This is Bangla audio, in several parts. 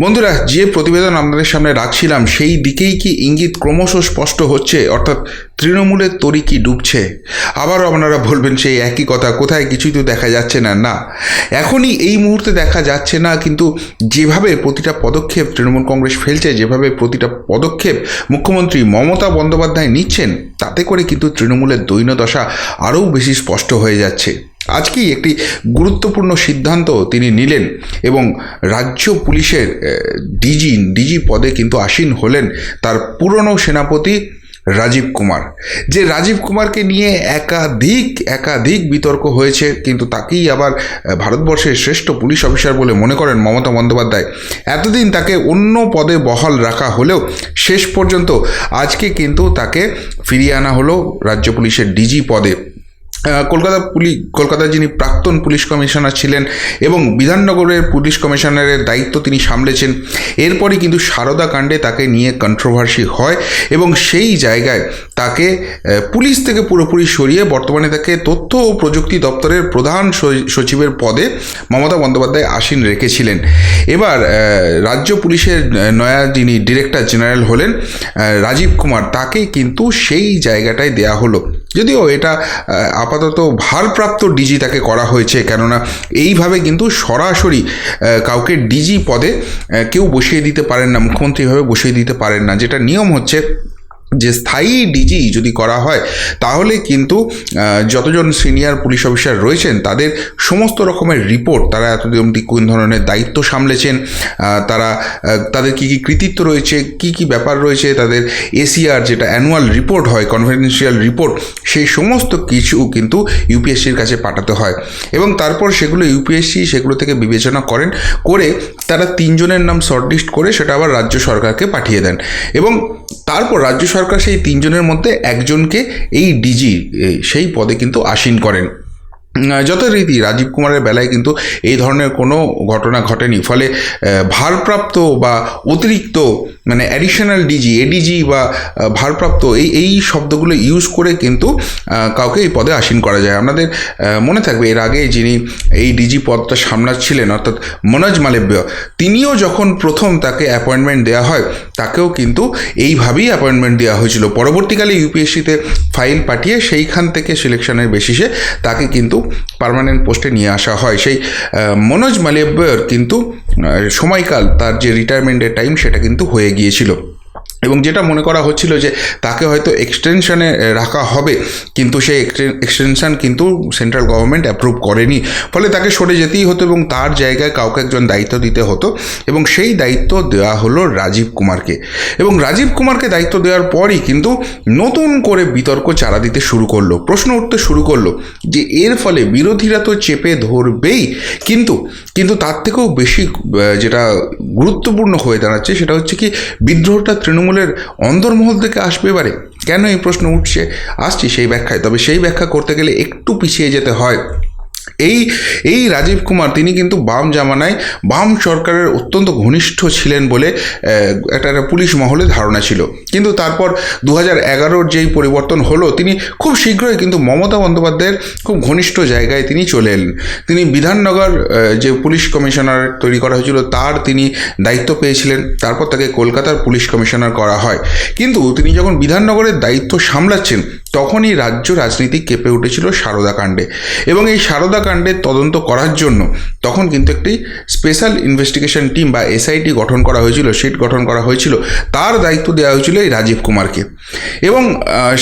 বন্ধুরা, যে প্রতিবেদন আপনাদের সামনে রাখছিলাম, সেই দিকেই কি ইঙ্গিত ক্রমশ স্পষ্ট হচ্ছে? অর্থাৎ তৃণমূলের তরি কি ডুবছে? আবারও আপনারা বলবেন, সেই একই কথা, কোথায় কিছুই তো দেখা যাচ্ছে না। না, এখনই এই মুহূর্তে দেখা যাচ্ছে না, কিন্তু যেভাবে প্রতিটা পদক্ষেপ তৃণমূল কংগ্রেস ফেলছে, যেভাবে প্রতিটা পদক্ষেপ মুখ্যমন্ত্রী মমতা বন্দ্যোপাধ্যায় নিচ্ছেন, তাতে করে কিন্তু তৃণমূলের দৈন্যদশা আরও বেশি স্পষ্ট হয়ে যাচ্ছে। আজকেই একটি গুরুত্বপূর্ণ সিদ্ধান্ত তিনি নিলেন এবং রাজ্য পুলিশের ডিজি ডিজি পদে কিন্তু আসীন হলেন তার পুরনো সেনাপতি রাজীব কুমার। যে রাজীব কুমারকে নিয়ে একাধিক একাধিক বিতর্ক হয়েছে, কিন্তু তাকেই আবার ভারতবর্ষের শ্রেষ্ঠ পুলিশ অফিসার বলে মনে করেন মমতা বন্দ্যোপাধ্যায়। এতদিন তাকে অন্য পদে বহাল রাখা হলেও শেষ পর্যন্ত আজকে কিন্তু তাকে ফিরিয়ে আনা হলো রাজ্য পুলিশের ডিজি পদে। কলকাতা পুলিশ কলকাতার যিনি প্রাক্তন পুলিশ কমিশনার ছিলেন এবং বিধাননগরের পুলিশ কমিশনারের দায়িত্ব তিনি সামলেছেন, এরপরই কিন্তু সারদা কাণ্ডে তাকে নিয়ে কন্ট্রোভার্সি হয় এবং সেই জায়গায় তাকে পুলিশ থেকে পুরোপুরি সরিয়ে বর্তমানে তাকে তথ্য ও প্রযুক্তি দপ্তরের প্রধান সচিবের পদে মমতা বন্দ্যোপাধ্যায় আসীন রেখেছিলেন। এবার রাজ্য পুলিশের নয়া যিনি ডিরেক্টর জেনারেল হলেন রাজীব কুমার, তাকে কিন্তু সেই জায়গাটায় দেয়া হলো। যদিও এটা আপাতত ভারপ্রাপ্ত ডিজি তাকে করা হয়েছে, কেননা এইভাবে কিন্তু সরাসরি কাউকে ডিজি পদে কেউ বসিয়ে দিতে পারেন না, মুখ্যমন্ত্রী এভাবে বসিয়ে দিতে পারেন না, যেটা নিয়ম হচ্ছে যে স্থায়ী ডিজি যদি করা হয়, তাহলে কিন্তু যতজন সিনিয়র পুলিশ অফিসার রয়েছেন, তাদের সমস্ত রকমের রিপোর্ট, তারা এতদিন অবধি কোন ধরনের দায়িত্ব সামলেছেন তারা তাদের কী কী কৃতিত্ব রয়েছে, কি কি ব্যাপার রয়েছে, তাদের এসিআর যেটা অ্যানুয়াল রিপোর্ট হয় কনফিডেন্সিয়াল রিপোর্ট সেই সমস্ত কিছু কিন্তু ইউপিএসসির কাছে পাঠাতে হয়। এবং তারপর সেগুলো ইউপিএসসি সেগুলো থেকে বিবেচনা করেন, করে তারা তিনজনের নাম শর্টলিস্ট করে সেটা আবার রাজ্য সরকারকে পাঠিয়ে দেন। এবং তারপর রাজ্য সরকার সেই তিনজনের মধ্যে একজনকে এই ডিজি সেই পদে কিন্তু আসীন করেন। যথারীতি রাজীব কুমারের বেলায় কিন্তু এই ধরনের কোনো ঘটনা ঘটেনি। ফলে ভারপ্রাপ্ত বা অতিরিক্ত মানে অ্যাডিশনাল ডিজি এডিজি বা ভারপ্রাপ্ত এই এই শব্দগুলো ইউজ করে কিন্তু কাউকে এই পদে আসীন করা যায়। আপনাদের মনে থাকবে এর আগে যিনি এই ডিজি পদটা সামলাচ্ছিলেন, অর্থাৎ মনোজ মালব্য, তিনিও যখন প্রথম তাকে অ্যাপয়েন্টমেন্ট দেওয়া হয়, তাকেও কিন্তু এইভাবেই অ্যাপয়েন্টমেন্ট দেওয়া হয়েছিল। পরবর্তীকালে ইউপিএসসিতে ফাইল পাঠিয়ে সেইখান থেকে সিলেকশনের বেসিসে তাকে কিন্তু পার্মানেন্ট পোস্টে নিয়ে আসা হয়। সেই মনোজ মালব্যর কিন্তু সময়কাল, তার যে রিটায়ারমেন্টের টাইম সেটা কিন্তু হয়ে গিয়েছিল। এবং যেটা মনে করা হচ্ছিল যে তাকে হয়তো এক্সটেনশনে রাখা হবে, কিন্তু সেই এক্সটেনশন কিন্তু সেন্ট্রাল গভর্নমেন্ট অ্যাপ্রুভ করেনি। ফলে তাকে সরে যেতেই হতো এবং তার জায়গায় কাউকে একজন দায়িত্ব দিতে হতো এবং সেই দায়িত্ব দেওয়া হলো রাজীব কুমারকে। এবং রাজীব কুমারকে দায়িত্ব দেওয়ার পরই কিন্তু নতুন করে বিতর্ক চারা দিতে শুরু করল, প্রশ্ন উঠতে শুরু করল যে এর ফলে বিরোধীরা তো চেপে ধরবেই, কিন্তু কিন্তু তার থেকেও বেশি যেটা গুরুত্বপূর্ণ হয়ে দাঁড়াচ্ছে সেটা হচ্ছে কি, বিদ্রোহটা তৃণমূলের অন্তর্মহল থেকে আসবে এবারে? কেন এই প্রশ্ন উঠছে? আসছি সেই ব্যাখ্যায়। তবে সেই ব্যাখ্যা করতে গেলে একটু পিছিয়ে যেতে হয়। এই এই রাজীব কুমার, তিনি কিন্তু বাম জামানায়, বাম সরকারের অত্যন্ত ঘনিষ্ঠ ছিলেন বলে একটা পুলিশ মহলে ধারণা ছিল। কিন্তু তারপর দু হাজার এগারোর যেই পরিবর্তন হলো, তিনি খুব শীঘ্রই কিন্তু মমতা বন্দ্যোপাধ্যায়ের খুব ঘনিষ্ঠ জায়গায় তিনি চলে এলেন। তিনি বিধাননগর যে পুলিশ কমিশনার তৈরি করা হয়েছিল, তার তিনি দায়িত্ব পেয়েছিলেন। তারপর তাকে কলকাতার পুলিশ কমিশনার করা হয়। কিন্তু তিনি যখন বিধাননগরের দায়িত্ব সামলাচ্ছেন তখনই রাজ্য রাজনীতি কেঁপে উঠেছিল সারদা কাণ্ডে। এবং এই সারদা কাণ্ডের তদন্ত করার জন্য তখন কিন্তু একটি স্পেশাল ইনভেস্টিগেশন টিম বা এসআইটি গঠন করা হয়েছিল সিট গঠন করা হয়েছিল। তার দায়িত্ব দেওয়া হয়েছিল এই রাজীব কুমারকে। এবং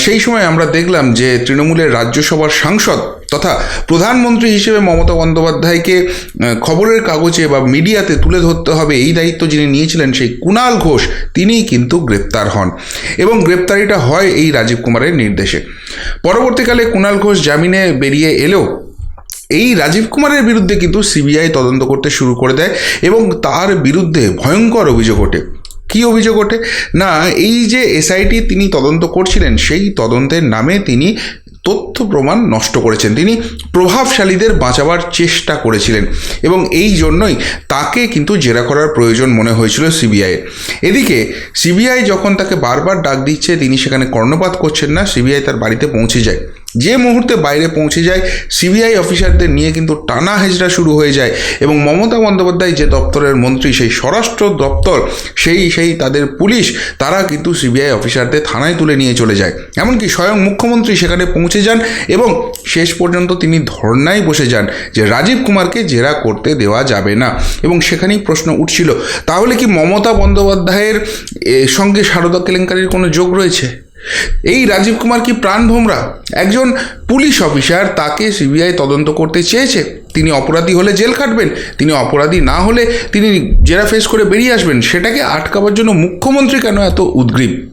সেই সময় আমরা দেখলাম যে তৃণমূলের রাজ্যসভার সাংসদ তথা প্রধানমন্ত্রী হিসেবে মমতা বন্দ্যোপাধ্যায়কে খবরের কাগজে বা মিডিয়াতে তুলে ধরতে হবে এই দায়িত্ব যিনি নিয়েছিলেন সেই কুণাল ঘোষ, তিনিই কিন্তু গ্রেপ্তার হন। এবং গ্রেপ্তারিটা হয় এই রাজীব কুমারের নির্দেশে। পরবর্তীকালে কুণাল ঘোষ জামিনে বেরিয়ে এলেও এই রাজীব কুমারের বিরুদ্ধে কিন্তু সিবিআই তদন্ত করতে শুরু করে দেয় এবং তার বিরুদ্ধে ভয়ঙ্কর অভিযোগ ওঠে। কী অভিযোগ ওঠে? না, এই যে এসআইটি তিনি তদন্ত করছিলেন, সেই তদন্তের নামে তিনি তথ্য প্রমাণ নষ্ট করেছেন। তিনি প্রভাবশালীদের বাঁচাবার চেষ্টা করেছিলেন এবং এই জন্যই তাকে কিন্তু জেরা করার প্রয়োজন মনে হয়েছিল সিবিআইয়ের এদিকে সিবিআই যখন তাকে বারবার ডাক দিচ্ছে, তিনি সেখানে কর্ণপাত করছেন না, সিবিআই তার বাড়িতে পৌঁছে যায়। যে মুহূর্তে বাইরে পৌঁছে যায় সিবিআই অফিসারদের নিয়ে কিন্তু টানা হেজরা শুরু হয়ে যায় এবং মমতা বন্দ্যোপাধ্যায় যে দপ্তরের মন্ত্রী, সেই স্বরাষ্ট্র দপ্তর, সেই সেই তাদের পুলিশ, তারা কিন্তু সিবিআই অফিসারদের থানায় তুলে নিয়ে চলে যায়। এমনকি স্বয়ং মুখ্যমন্ত্রী সেখানে পৌঁছে যান এবং শেষ পর্যন্ত তিনি ধর্নায় বসে যান যে রাজীব কুমারকে জেরা করতে দেওয়া যাবে না এবং সেখানেই প্রশ্ন উঠছিল, তাহলে কি মমতা বন্দ্যোপাধ্যায়ের সঙ্গে সারদা কেলেঙ্কারির কোনো যোগ রয়েছে? এই রাজীব কুমার কি প্রাণ ভোমরা? একজন পুলিশ অফিসার, তাকে সিবিআই তদন্ত করতে চেয়েছে। তিনি অপরাধী হলে জেল খাটবেন, তিনি অপরাধী না হলে তিনি জেরা ফেস করে বেরিয়ে আসবেন। সেটাকে আটকাবার জন্য মুখ্যমন্ত্রী কেন এত উদ্গ্রীব?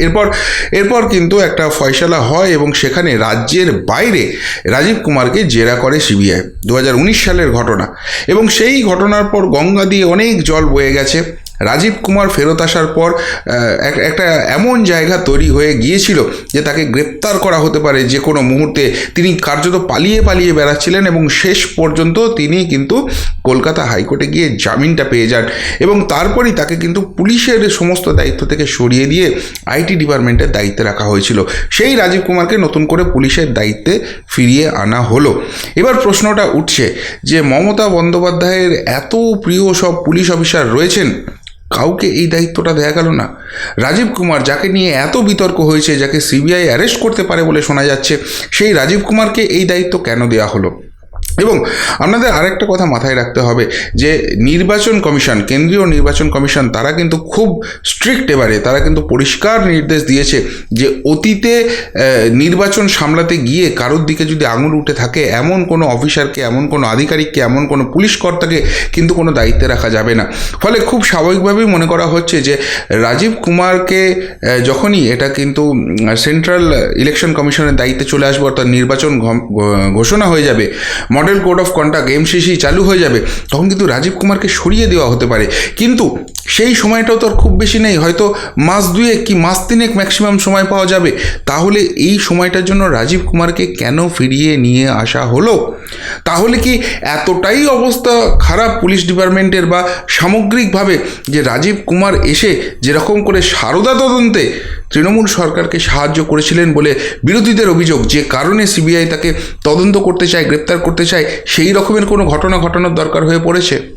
এরপর এরপর কিন্তু একটা ফয়সালা হয় এবং সেখানে রাজ্যের বাইরে রাজীব কুমারকে জেরা করে সিবিআই। দু হাজার উনিশ সালের ঘটনা। এবং সেই ঘটনার পর গঙ্গা দিয়ে অনেক জল বয়ে গেছে। রাজীব কুমার ফেরত আসার পর এক- একটা এমন জায়গা তৈরি হয়ে গিয়েছিল যে তাকে গ্রেপ্তার করা হতে পারে যে কোনো মুহূর্তে। তিনি কার্যত পালিয়ে পালিয়ে বেড়াচ্ছিলেন এবং শেষ পর্যন্ত তিনি কিন্তু কলকাতা হাইকোর্টে গিয়ে জামিনটা পেয়ে যান এবং তারপরই তাকে কিন্তু পুলিশের সমস্ত দায়িত্ব থেকে সরিয়ে দিয়ে আইটি ডিপার্টমেন্টের দায়িত্বে রাখা হয়েছিল। সেই রাজীব কুমারকে নতুন করে পুলিশের দায়িত্বে ফিরিয়ে আনা হলো। এবার প্রশ্নটা উঠছে যে মমতা বন্দ্যোপাধ্যায়ের এত প্রিয় সব পুলিশ অফিসার রয়েছেন কাউকে এই দায়িত্বটা দেয়া গেল না। রাজীব কুমার যাকে নিয়ে এত বিতর্ক হয়েছে, যাকে সিবিআই অ্যারেস্ট করতে পারে বলে শোনা যাচ্ছে, সেই রাজীব কুমারকে এই দায়িত্ব কেন দেওয়া হলো? এবং আপনাদের আরেকটা কথা মাথায় রাখতে হবে যে নির্বাচন কমিশন, কেন্দ্রীয় নির্বাচন কমিশন, তারা কিন্তু খুব স্ট্রিক্ট এবারে, তারা কিন্তু পরিষ্কার নির্দেশ দিয়েছে যে অতীতে নির্বাচন সামলাতে গিয়ে কারোর দিকে যদি আঙুল উঠে থাকে, এমন কোনো অফিসারকে, এমন কোনো আধিকারিককে, এমন কোনো পুলিশ কর্তাকে কিন্তু কোনো দায়িত্বে রাখা যাবে না। ফলে খুব স্বাভাবিকভাবেই মনে করা হচ্ছে যে রাজীব কুমারকে যখনই এটা কিন্তু সেন্ট্রাল ইলেকশন কমিশনের দায়িত্বে চলে আসবে, অর্থাৎ নির্বাচন ঘোষণা হয়ে যাবে model code of conduct MCC চালু হয়ে যাবে, তখন কিন্তু রাজীব কুমারকে সরিয়ে দেওয়া হতে পারে। কিন্তু সেই সময়টাও তো আর খুব বেশি নেই, হয়তো মাস দুয়েক কি মাস তিনেক ম্যাক্সিমাম সময় পাওয়া যাবে। তাহলে এই সময়টার জন্য রাজীব কুমারকে কেন ফিরিয়ে নিয়ে আসা হলো? তাহলে কি এতটাই অবস্থা খারাপ পুলিশ ডিপার্টমেন্টের বা সামগ্রিকভাবে যে রাজীব কুমার এসে যেরকম করে সারদা তদন্তে তৃণমূল সরকারকে সাহায্য করেছিলেন বলে বিরোধীদের অভিযোগ, যে কারণে সিবিআই তাকে তদন্ত করতে চায়, গ্রেপ্তার করতে চায় সেই রকমের কোনো ঘটনা ঘটানোর দরকার হয়ে পড়েছে?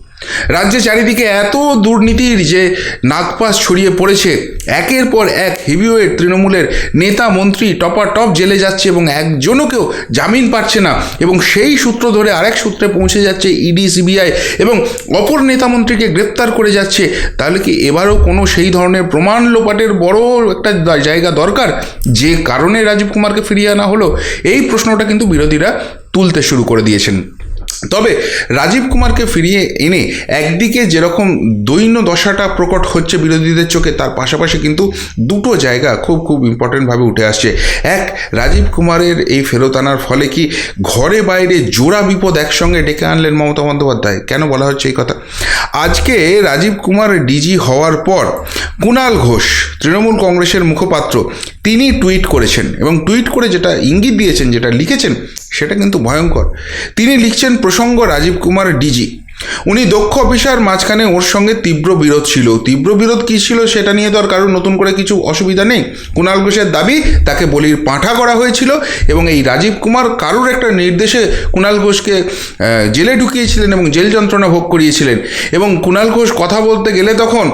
রাজ্যে চারিদিকে এত দুর্নীতির যে নাগপাস ছড়িয়ে পড়েছে, একের পর এক হেভিওয়েট তৃণমূলের নেতা, মন্ত্রী টপার টপ জেলে যাচ্ছে এবং একজনও কেউ জামিন পাচ্ছে না এবং সেই সূত্র ধরে আরেক সূত্রে পৌঁছে যাচ্ছে ইডি সিবিআই এবং অপর নেতা মন্ত্রীকে গ্রেপ্তার করে যাচ্ছে। তাহলে কি এবারও কোনো সেই ধরনের প্রমাণ লোপাটের বড় একটা জায়গা দরকার? যে কারণে রাজীব কুমারকে ফিরিয়ে আনা হলো, এই প্রশ্নটা কিন্তু বিরোধীরা তুলতে শুরু করে দিয়েছেন। তবে রাজীব কুমারকে ফিরিয়ে এনে একদিকে যেরকম দৈন্য দশাটা প্রকট হচ্ছে বিরোধীদের চোখে, তার পাশাপাশি কিন্তু দুটো জায়গা খুব খুব ইম্পর্টেন্টভাবে উঠে আসছে। এক, রাজীব কুমারের এই ফেরত আনার ফলে কি ঘরে বাইরে জোড়া বিপদ একসঙ্গে ডেকে আনলেন মমতা বন্দ্যোপাধ্যায়? কেন বলা হচ্ছে এই কথা? আজকে রাজীব কুমার ডিজি হওয়ার পর কুণাল ঘোষ, তৃণমূল কংগ্রেসের মুখপাত্র, তিনি টুইট করেছেন এবং টুইট করে যেটা ইঙ্গিত দিয়েছেন, যেটা লিখেছেন, সেটা কিন্তু ভয়ঙ্কর। তিনি লিখছেন প্রসঙ্গ রাজীব কুমার ডিজি। উনি দক্ষ অফিসার, মাঝখানে ওর সঙ্গে তীব্র বিরোধ ছিল। তীব্র বিরোধ কী ছিল সেটা নিয়ে তো আর কারোর নতুন করে কিছু অসুবিধা নেই। কুণাল ঘোষের দাবি, তাকে বলির পাঁঠা করা হয়েছিল এবং এই রাজীব কুমার কারোর একটা নির্দেশে কুণাল ঘোষকে জেলে ঢুকিয়েছিলেন এবং জেল যন্ত্রণা ভোগ করিয়েছিলেন। এবং কুণাল ঘোষ কথা বলতে গেলে তখন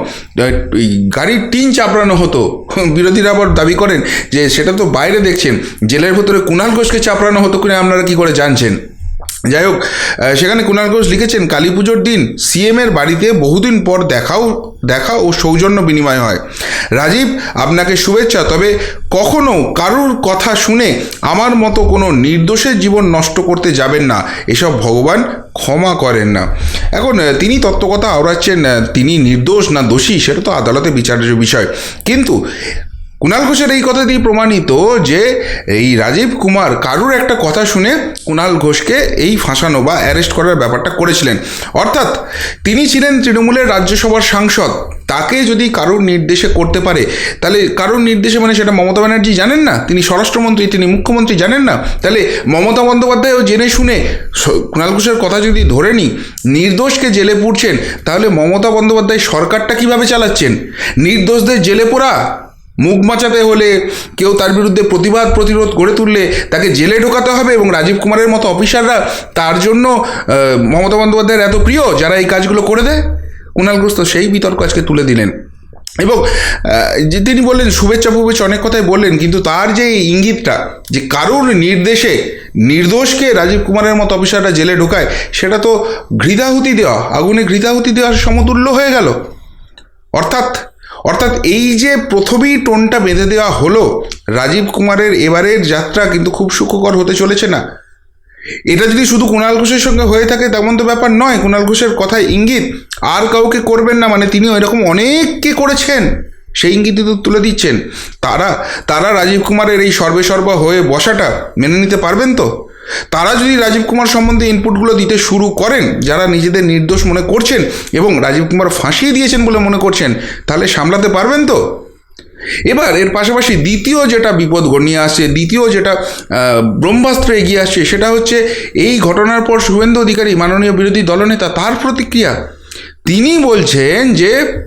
গাড়ির টিন চাপড়ানো হতো। বিরোধীরা আবার দাবি করেন যে সেটা তো বাইরে দেখছেন, জেলের ভেতরে কুণাল ঘোষকে চাপড়ানো হতো কিনা আপনারা কি করে জানছেন? যাই হোক সেখানে কুণাল ঘোষ লিখেছেন, কালী পুজোর দিন সিএম এর বাড়িতে বহুদিন পর দেখাও দেখা ও সৌজন্য বিনিময় হয়। রাজীব, আপনাকে শুভেচ্ছা, তবে কখনো কারুর কথা শুনে আমার মতো কোনো নির্দোষের জীবন নষ্ট করতে যাবেন না। এসব ভগবান ক্ষমা করেন না। এখন তিনি তত্ত্বকথা আওড়াচ্ছেন তিনি নির্দোষ না দোষী, সেটা তো আদালতে বিচারের বিষয়। কিন্তু কুণাল ঘোষের এই কথা দিয়ে প্রমাণিত যে এই রাজীব কুমার কারুর একটা কথা শুনে কুণাল ঘোষকে এই ফাঁসানো বা অ্যারেস্ট করার ব্যাপারটা করেছিলেন। অর্থাৎ তিনি ছিলেন তৃণমূলের রাজ্যসভার সাংসদ। তাকে যদি কারোর নির্দেশে করতে পারে, তাহলে কারোর নির্দেশে মানে সেটা মমতা ব্যানার্জি জানেন না? তিনি স্বরাষ্ট্রমন্ত্রী, তিনি মুখ্যমন্ত্রী জানেন না? তাহলে মমতা বন্দ্যোপাধ্যায়ও জেনে শুনে কুণাল ঘোষের কথা যদি ধরে নিই, নির্দোষকে জেলে পুড়ছেন, তাহলে মমতা বন্দ্যোপাধ্যায় সরকারটা কীভাবে চালাচ্ছেন? নির্দোষদের জেলে পোড়া মুখ বাঁচাতে হলে কেউ তার বিরুদ্ধে প্রতিবাদ প্রতিরোধ গড়ে তুললে তাকে জেলে ঢোকাতে হবে এবং রাজীব কুমারের মতো অফিসাররা তার জন্য মমতা বন্দ্যোপাধ্যায়ের এত প্রিয় যারা এই কাজগুলো করে দেয় কুণালগ্রস্ত সেই বিতর্ক আজকে তুলে দিলেন। এবং যে তিনি বললেন, শুভেচ্ছা ফুভেচ্ছা অনেক কথাই বললেন, কিন্তু তার যে ইঙ্গিতটা, যে কারোর নির্দেশে, নির্দোষকে রাজীব কুমারের মতো অফিসাররা জেলে ঢোকায়, সেটা তো ঘৃতাহুতি দেওয়া, আগুনে ঘৃতাহুতি দেওয়ার সমতুল্য হয়ে গেল। অর্থাৎ অর্থাৎ এই যে প্রথমেই টোনটা বেঁধে দেওয়া হলো, রাজীব কুমারের এবারের যাত্রা কিন্তু খুব সুখকর হতে চলেছে না। এটা যদি শুধু কুণাল ঘোষের সঙ্গে হয়ে থাকে, তেমন তো ব্যাপার নয়। কুণাল ঘোষের কথায় ইঙ্গিত, আর কাউকে করবেন না মানে তিনি এরকম অনেককে করেছেন। সেই ইঙ্গিত তো তুলে দিচ্ছেন। তারা তারা রাজীব কুমারের এই সর্বে সর্বা হয়ে বসাটা মেনে নিতে পারবেন তো? তারা যদি রাজীব কুমার সম্বন্ধে ইনপুটগুলো দিতে শুরু করেন, যারা নিজেদের নির্দোষ মনে করছেন এবং রাজীব কুমার ফাঁসিয়ে দিয়েছেন বলে মনে করছেন, তাহলে সামলাতে পারবেন তো? এবার এর পাশাপাশি দ্বিতীয় যেটা বিপদ ঘনিয়ে আসছে, দ্বিতীয় যেটা ব্রহ্মাস্ত্র এগিয়ে আসছে, সেটা হচ্ছে এই ঘটনার পর শুভেন্দু অধিকারী মাননীয় বিরোধী দলনেতা তার প্রতিক্রিয়া। তিনি বলছেন যে,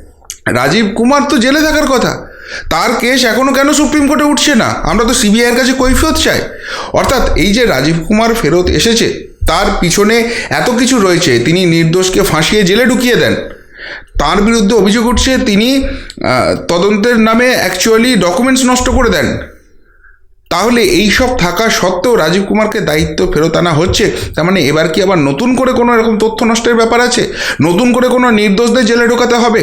রাজীব কুমার তো জেলে থাকার কথা। তার কেস এখনও কেন সুপ্রিম কোর্টে উঠছে না? আমরা তো সিবিআইয়ের কাছে কৈফিয়ত চাই। অর্থাৎ এই যে রাজীব কুমার ফেরত এসেছে, তার পিছনে এত কিছু রয়েছে, তিনি নির্দোষকে ফাঁসিয়ে জেলে ঢুকিয়ে দেন। তার বিরুদ্ধে অভিযোগ উঠছে, তিনি তদন্তের নামে অ্যাকচুয়ালি ডকুমেন্টস নষ্ট করে দেন। তাহলে এই সব থাকা সত্ত্বেও রাজীব কুমারকে দায়িত্ব ফেরত আনা হচ্ছে? তার মানে এবার কি আবার নতুন করে কোনো এরকম তথ্য নষ্টের ব্যাপার আছে? নতুন করে কোনো নির্দোষদের জেলে ঢোকাতে হবে?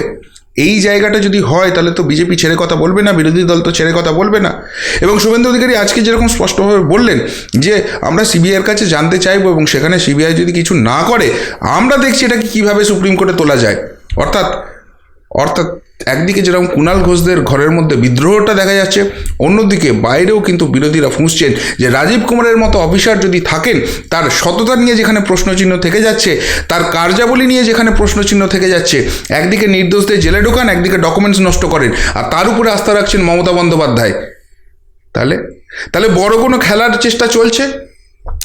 এই জায়গাটা যদি হয়, তাহলে তো বিজেপি ছেড়ে কথা বলবে না, বিরোধী দল তো ছেড়ে কথা বলবে না। এবং শুভেন্দু অধিকারী আজকে যেরকম স্পষ্টভাবে বললেন যে, আমরা সিবিআইয়ের কাছে জানতে চাইব এবং সেখানে সিবিআই যদি কিছু না করে, আমরা দেখছি এটাকে কীভাবে সুপ্রিম কোর্টে তোলা যায়। অর্থাৎ অর্থাৎ একদিকে যেরকম কুণাল ঘোষদের ঘরের মধ্যে বিদ্রোহটা দেখা যাচ্ছে, অন্যদিকে বাইরেও কিন্তু বিরোধীরা ফুঁসছেন যে রাজীব কুমারের মতো অফিসার যদি থাকেন, তার সততা নিয়ে যেখানে প্রশ্নচিহ্ন থেকে যাচ্ছে, তার কার্যাবলী নিয়ে যেখানে প্রশ্নচিহ্ন থেকে যাচ্ছে, একদিকে নির্দোষদের জেলে ঢোকান, একদিকে ডকুমেন্টস নষ্ট করেন, আর তার উপরে আস্থা রাখছেন মমতা বন্দ্যোপাধ্যায়। তাহলে? তাহলে বড় কোনো খেলার চেষ্টা চলছে?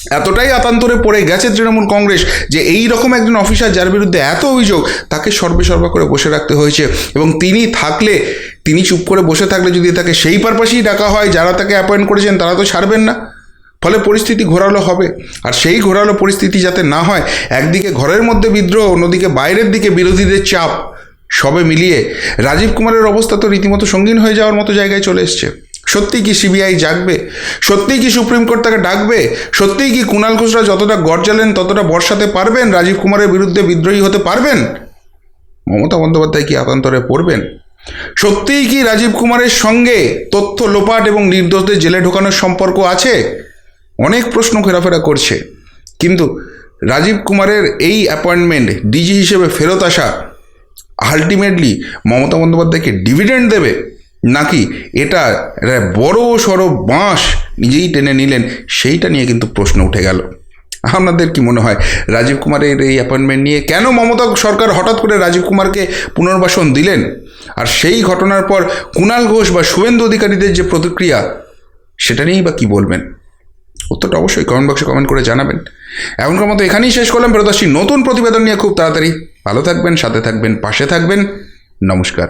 এতটাই আতান্তরে পড়ে গেছে তৃণমূল কংগ্রেস যে এই রকম একজন অফিসার যার বিরুদ্ধে এত অভিযোগ, তাকে সর্বে সর্বা করে বসে রাখতে হয়েছে। এবং তিনি থাকলে, তিনি চুপ করে বসে থাকলে যদি তাকে সেই পারপাসেই ডাকা হয়, যারা তাকে অ্যাপয়েন্ট করেছেন, তারা তো ছাড়বেন না। ফলে পরিস্থিতি ঘোরালো হবে। আর সেই ঘোরালো পরিস্থিতি যাতে না হয়, একদিকে ঘরের মধ্যে বিদ্রোহ, অন্যদিকে বাইরের দিকে বিরোধীদের চাপ, সবে মিলিয়ে রাজীব কুমারের অবস্থা তো রীতিমতো সঙ্গীন হয়ে যাওয়ার মতো জায়গায় চলে এসছে। সত্যিই কি সিবিআই জাগবে? সত্যিই কি সুপ্রিম কোর্ট তাকে ডাকবে? সত্যিই কি কুণাল ঘোষরা যতটা গরজালেন, ততটা বর্ষাতে পারবেন? রাজীব কুমারের বিরুদ্ধে বিদ্রোহী হতে পারবেন? মমতা বন্দ্যোপাধ্যায় কি আতান্তরে পড়বেন? সত্যিই কি রাজীব কুমারের সঙ্গে তথ্য লোপাট এবং নির্দোষদের জেলে ঢোকানোর সম্পর্ক আছে? অনেক প্রশ্ন ঘেরাফেরা করছে। কিন্তু রাজীব কুমারের এই অ্যাপয়েন্টমেন্ট ডিজি হিসেবে ফেরত আসা আলটিমেটলি মমতা বন্দ্যোপাধ্যায়কে ডিভিডেন্ড দেবে। নাকি এটা বড় সড়ো বাঁশ নিজেই টেনে নিলেন? সেইটা নিয়ে কিন্তু প্রশ্ন উঠে গেল। আপনাদের কি মনে হয় রাজীব কুমারের এই অ্যাপয়েন্টমেন্ট নিয়ে কেন মমতা সরকার হঠাৎ করে রাজীব কুমারকে পুনর্বাসন দিলেন? আর সেই ঘটনার পর কুণাল ঘোষ বা শুভেন্দু অধিকারীদের যে প্রতিক্রিয়া, সেটা নিয়েই বা কী বলবেন? উত্তরটা অবশ্যই কমেন্ট বক্সে কমেন্ট করে জানাবেন। এখনকার মতো এখানেই শেষ করলাম। ফেরত নতুন প্রতিবেদন নিয়ে খুব তাড়াতাড়ি। ভালো থাকবেন, সাথে থাকবেন, পাশে থাকবেন। নমস্কার।